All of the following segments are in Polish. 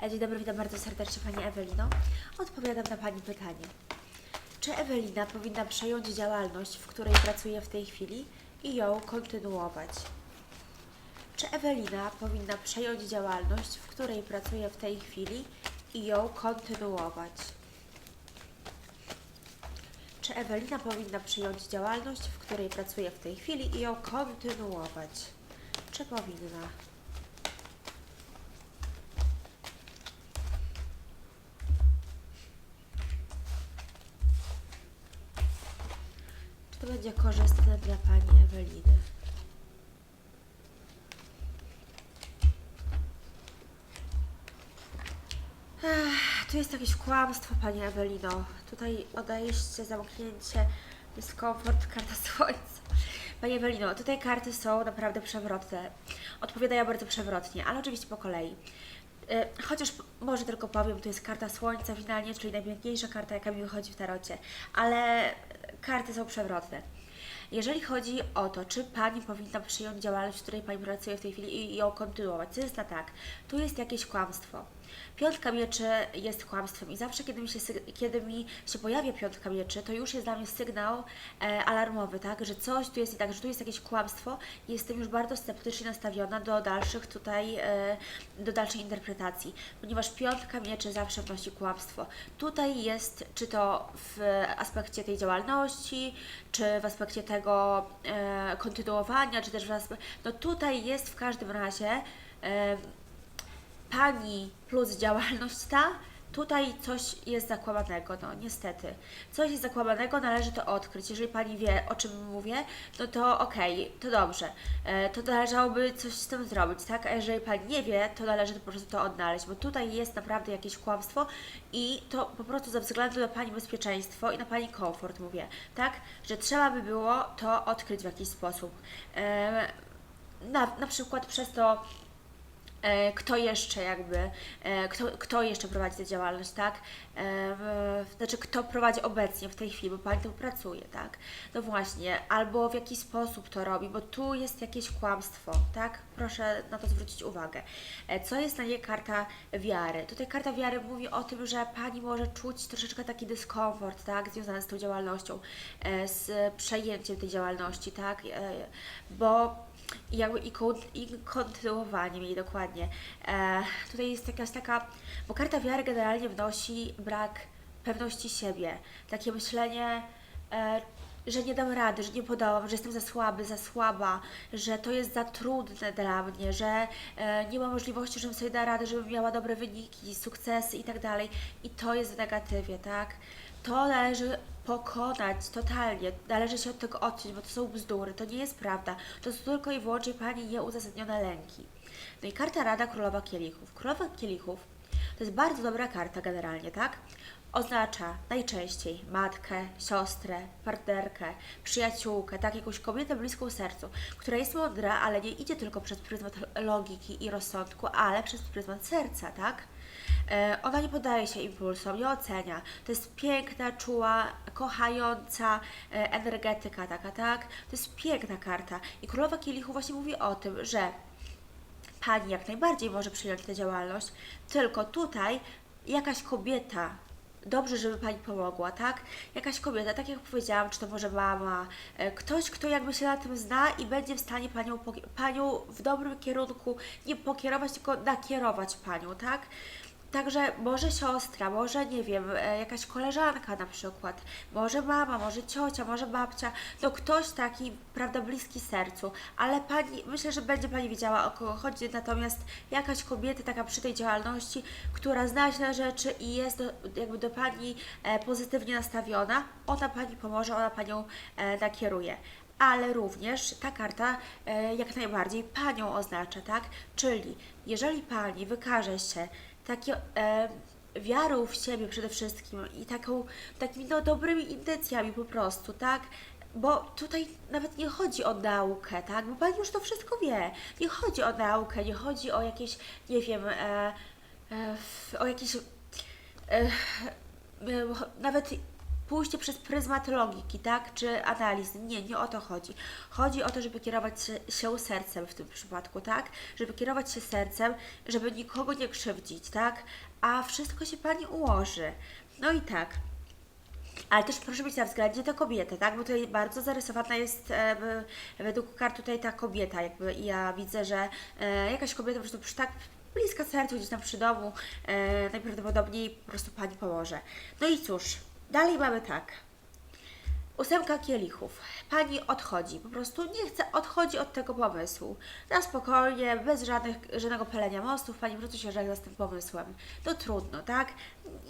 Dzień dobry, witam bardzo serdecznie Pani Ewelino. Odpowiadam na Pani pytanie. Czy Ewelina powinna przejąć działalność, w której pracuje w tej chwili i ją kontynuować? Czy Ewelina powinna przejąć działalność, w której pracuje w tej chwili i ją kontynuować? Czy Ewelina powinna przyjąć działalność, w której pracuje w tej chwili i ją kontynuować? Czy powinna? Będzie korzystne dla Pani Eweliny? Tu jest jakieś kłamstwo, Pani Ewelino. Tutaj odejście, zamknięcie, dyskomfort, karta słońca. Pani Ewelino, tutaj karty są naprawdę przewrotne. Odpowiadają bardzo przewrotnie, ale oczywiście po kolei. E, Chociaż może tylko powiem, tu jest karta słońca finalnie, czyli najpiękniejsza karta, jaka mi wychodzi w tarocie, ale karty są przewrotne. Jeżeli chodzi o to, czy Pani powinna przyjąć działalność, w której Pani pracuje w tej chwili i ją kontynuować, to jest na tak, tu jest jakieś kłamstwo. Piątka mieczy jest kłamstwem i zawsze, kiedy mi się, kiedy mi się pojawia piątka mieczy, to już jest dla mnie sygnał e, alarmowy, tak, że coś tu jest i tak, że tu jest jakieś kłamstwo i jestem już bardzo sceptycznie nastawiona do dalszych tutaj, e, do dalszej interpretacji, ponieważ piątka mieczy zawsze wnosi kłamstwo. Tutaj jest, czy to w aspekcie tej działalności, czy w aspekcie tego e, kontynuowania, czy też w aspekcie, no tutaj jest w każdym razie e, pani plus działalność ta, tutaj coś jest zakłamanego, no niestety. Coś jest zakłamanego, należy to odkryć. Jeżeli pani wie, o czym mówię, no to okej, to dobrze. E, to należałoby coś z tym zrobić, tak? A jeżeli pani nie wie, to należy po prostu to odnaleźć, bo tutaj jest naprawdę jakieś kłamstwo i to po prostu ze względu na pani bezpieczeństwo i na pani komfort mówię, tak? Że trzeba by było to odkryć w jakiś sposób. E, na, na przykład przez to, kto jeszcze jakby, e, kto, kto jeszcze prowadzi tę działalność, tak? E, znaczy, kto prowadzi obecnie w tej chwili, bo Pani tu pracuje, tak? No właśnie, albo w jaki sposób to robi, bo tu jest jakieś kłamstwo, tak? Proszę na to zwrócić uwagę. E, co jest na niej karta wiary? Tutaj karta wiary mówi o tym, że Pani może czuć troszeczkę taki dyskomfort, tak? Związany z tą działalnością, e, z przejęciem tej działalności, tak? E, bo i jakby i, i kontynuowaniem jej dokładnie. E, tutaj jest jakaś taka, bo karta wiary generalnie wnosi brak pewności siebie, takie myślenie, e, że nie dam rady, że nie podołam, że jestem za słaby, za słaba, że to jest za trudne dla mnie, że e, nie ma możliwości, żebym sobie dała radę, żebym miała dobre wyniki, sukcesy i tak dalej. I to jest w negatywie, tak? To należy pokonać totalnie. Należy się od tego odciąć, bo to są bzdury, to nie jest prawda. To są tylko i wyłącznie Pani nieuzasadnione lęki. No i karta Rada Królowa Kielichów. Królowa Kielichów to jest bardzo dobra karta generalnie, tak? Oznacza najczęściej matkę, siostrę, partnerkę, przyjaciółkę, tak, jakąś kobietę bliską sercu, która jest mądra, ale nie idzie tylko przez pryzmat logiki i rozsądku, ale przez pryzmat serca, tak? E, Ona nie podaje się impulsom, nie ocenia. To jest piękna, czuła, kochająca e, energetyka taka, tak? To jest piękna karta. I Królowa Kielichu właśnie mówi o tym, że Pani jak najbardziej może przyjąć tę działalność, tylko tutaj jakaś kobieta, dobrze, żeby Pani pomogła, tak? Jakaś kobieta, tak jak powiedziałam, czy to może mama, e, ktoś, kto jakby się na tym zna i będzie w stanie Panią, panią w dobrym kierunku nie pokierować, tylko nakierować Panią, tak? Także może siostra, może nie wiem, e, jakaś koleżanka na przykład, może mama, może ciocia, może babcia, no ktoś taki, prawda, bliski sercu, ale pani, myślę, że będzie pani wiedziała o kogo chodzi, natomiast jakaś kobieta taka przy tej działalności, która zna się na rzeczy i jest do, jakby do pani e, pozytywnie nastawiona, ona pani pomoże, ona panią e, nakieruje. Ale również ta karta jak najbardziej panią oznacza, tak? Czyli jeżeli pani wykaże się takie e, wiarą w siebie przede wszystkim i taką, takimi no, dobrymi intencjami po prostu, tak? Bo tutaj nawet nie chodzi o naukę, tak? Bo pani już to wszystko wie. Nie chodzi o naukę, nie chodzi o jakieś, nie wiem, e, e, o jakieś e, e, nawet pójście przez pryzmat logiki, tak, czy analizy. Nie, nie o to chodzi. Chodzi o to, żeby kierować się, sercem w tym przypadku, tak, żeby kierować się sercem, żeby nikogo nie krzywdzić, tak, a wszystko się Pani ułoży. No i tak, ale też proszę mieć na względzie tę kobietę, tak? Bo tutaj bardzo zarysowana jest e, według kart tutaj ta kobieta, jakby ja widzę, że e, jakaś kobieta po prostu przy tak bliska sercu, gdzieś tam przy domu, e, najprawdopodobniej po prostu Pani pomoże. No i cóż, dalej mamy tak. Ósemka kielichów. Pani odchodzi, po prostu nie chce, odchodzi od tego pomysłu. Na spokojnie, bez żadnych, żadnego pelenia mostów, Pani po prostu się żegna z tym pomysłem. To trudno, tak?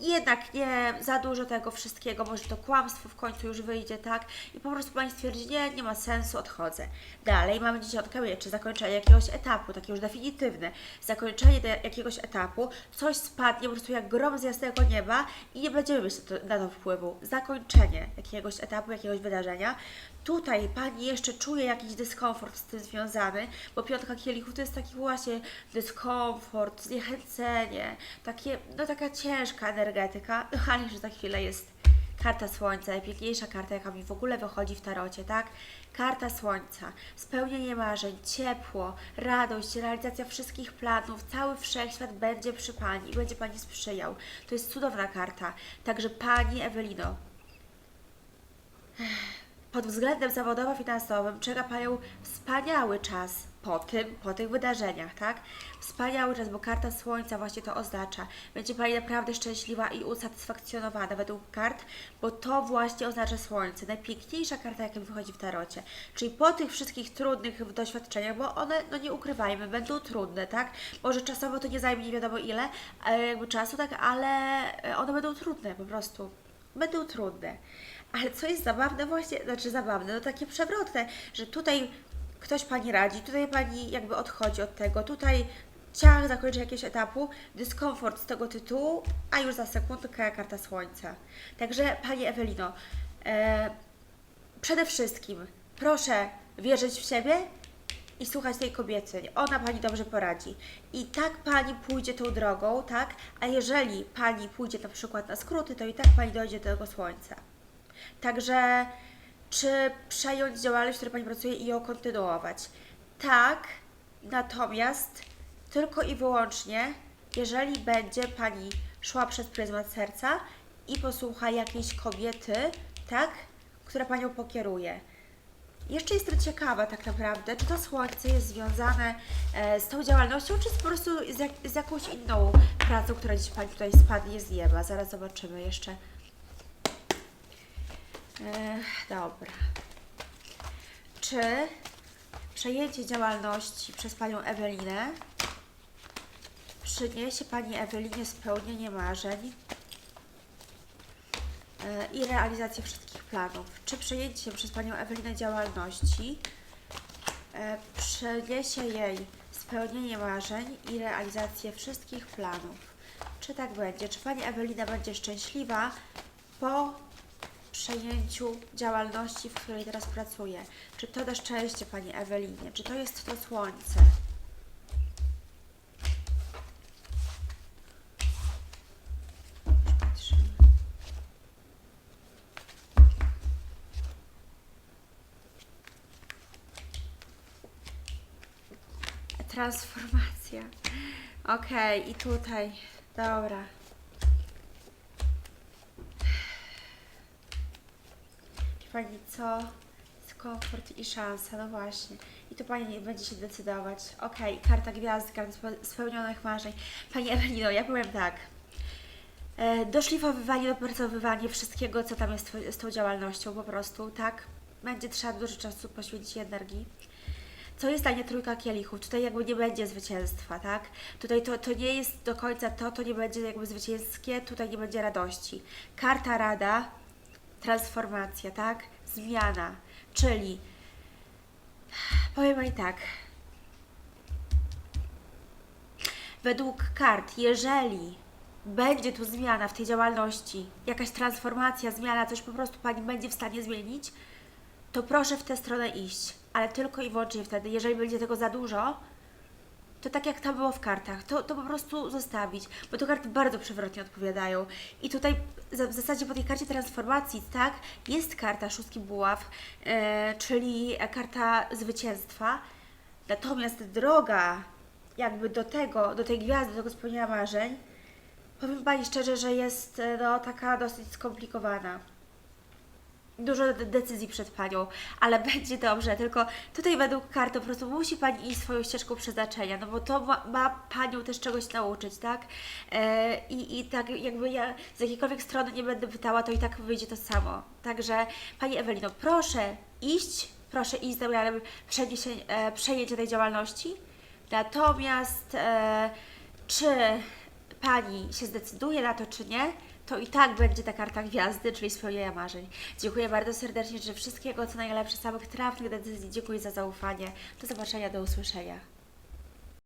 Jednak nie za dużo tego wszystkiego, może to kłamstwo w końcu już wyjdzie, tak? I po prostu Pani stwierdzi, nie, nie ma sensu, odchodzę. Dalej mamy dziesiątkę mieczy, zakończenie jakiegoś etapu, takie już definitywne. Zakończenie jakiegoś etapu, coś spadnie po prostu jak grom z jasnego nieba i nie będziemy mieć na to wpływu. Zakończenie jakiegoś etapu, jakiegoś wydarzenia. Tutaj Pani jeszcze czuje jakiś dyskomfort z tym związany, bo piątka kielichów to jest taki właśnie dyskomfort, zniechęcenie, takie, no taka ciężka energetyka, no ale że za chwilę jest karta słońca, najpiękniejsza karta, jaka mi w ogóle wychodzi w tarocie, tak? Karta słońca, spełnienie marzeń, ciepło, radość, realizacja wszystkich planów, cały wszechświat będzie przy Pani i będzie Pani sprzyjał. To jest cudowna karta. Także Pani Ewelino, pod względem zawodowo-finansowym czeka Panią wspaniały czas po tym, po tych wydarzeniach, tak? Wspaniały czas, bo karta Słońca właśnie to oznacza. Będzie Pani naprawdę szczęśliwa i usatysfakcjonowana według kart, bo to właśnie oznacza Słońce. Najpiękniejsza karta, jaka mi wychodzi w tarocie. Czyli po tych wszystkich trudnych doświadczeniach, bo one, no nie ukrywajmy, będą trudne, tak? Może czasowo to nie zajmie nie wiadomo ile e, jakby czasu, tak? Ale e, one będą trudne po prostu. Będą trudne. Ale co jest zabawne właśnie, znaczy zabawne, no takie przewrotne, że tutaj ktoś Pani radzi, tutaj Pani jakby odchodzi od tego, tutaj ciach zakończy jakiegoś etapu, dyskomfort z tego tytułu, a już za sekundkę karta słońca. Także Pani Ewelino, e, przede wszystkim proszę wierzyć w siebie i słuchać tej kobiety. Ona Pani dobrze poradzi. I tak Pani pójdzie tą drogą, tak? A jeżeli Pani pójdzie na przykład na skróty, to i tak Pani dojdzie do tego słońca. Także czy przejąć działalność, w której Pani pracuje i ją kontynuować? Tak, natomiast tylko i wyłącznie, jeżeli będzie Pani szła przez pryzmat serca i posłucha jakiejś kobiety, tak, która Panią pokieruje. Jeszcze jestem ciekawa tak naprawdę, czy to słońce jest związane e, z tą działalnością, czy po prostu z, jak, z jakąś inną pracą, która dziś Pani tutaj spadnie z nieba. Zaraz zobaczymy jeszcze. E, dobra. Czy przejęcie działalności przez Panią Ewelinę przyniesie Pani Ewelinie spełnienie marzeń e, i realizację wszystkich planów? Czy przejęcie przez Panią Ewelinę działalności e, przyniesie jej spełnienie marzeń i realizację wszystkich planów? Czy tak będzie? Czy Pani Ewelina będzie szczęśliwa po przejęciu działalności, w której teraz pracuje? Czy to da szczęście Pani Ewelinie? Czy to jest to słońce? Transformacja. Okej, i tutaj. Dobra. Pani co? Komfort i szansa, no właśnie. I tu Pani będzie się decydować. Okej, karta gwiazd, karta spe- spełnionych marzeń. Pani Ewelino, ja powiem tak. E, doszlifowywanie, dopracowywanie wszystkiego, co tam jest z tą działalnością po prostu, tak? Będzie trzeba dużo czasu poświęcić i energii. Co jest dla mnie trójka kielichów? Tutaj jakby nie będzie zwycięstwa, tak? Tutaj to, to nie jest do końca to, to nie będzie jakby zwycięskie, tutaj nie będzie radości. Karta rada, transformacja, tak? Zmiana, czyli powiem Pani tak. Według kart, jeżeli będzie tu zmiana w tej działalności, jakaś transformacja, zmiana, coś po prostu Pani będzie w stanie zmienić, to proszę w tę stronę iść, ale tylko i wyłącznie wtedy. Jeżeli będzie tego za dużo, to tak jak tam było w kartach, to, to po prostu zostawić, bo te karty bardzo przewrotnie odpowiadają. I tutaj w zasadzie po tej karcie transformacji, tak, jest karta szóstki buław, e, czyli karta zwycięstwa, natomiast droga jakby do tego, do tej gwiazdy, do tego spełnienia marzeń, powiem Pani szczerze, że jest e, no, taka dosyć skomplikowana dużo de- decyzji przed Panią, ale będzie dobrze, tylko tutaj według karty po prostu musi Pani iść swoją ścieżką przeznaczenia, no bo to ma, ma Panią też czegoś nauczyć, tak? E, i, tak jakby ja z jakiejkolwiek strony nie będę pytała, to i tak wyjdzie to samo. Także Pani Ewelino, proszę iść, proszę iść z zamiarem e, przejęcia tej działalności, natomiast e, czy Pani się zdecyduje na to, czy nie, to i tak będzie ta karta gwiazdy, czyli spełnienia marzeń. Dziękuję bardzo serdecznie, że wszystkiego co najlepsze, samych trafnych decyzji. Dziękuję za zaufanie. Do zobaczenia, do usłyszenia.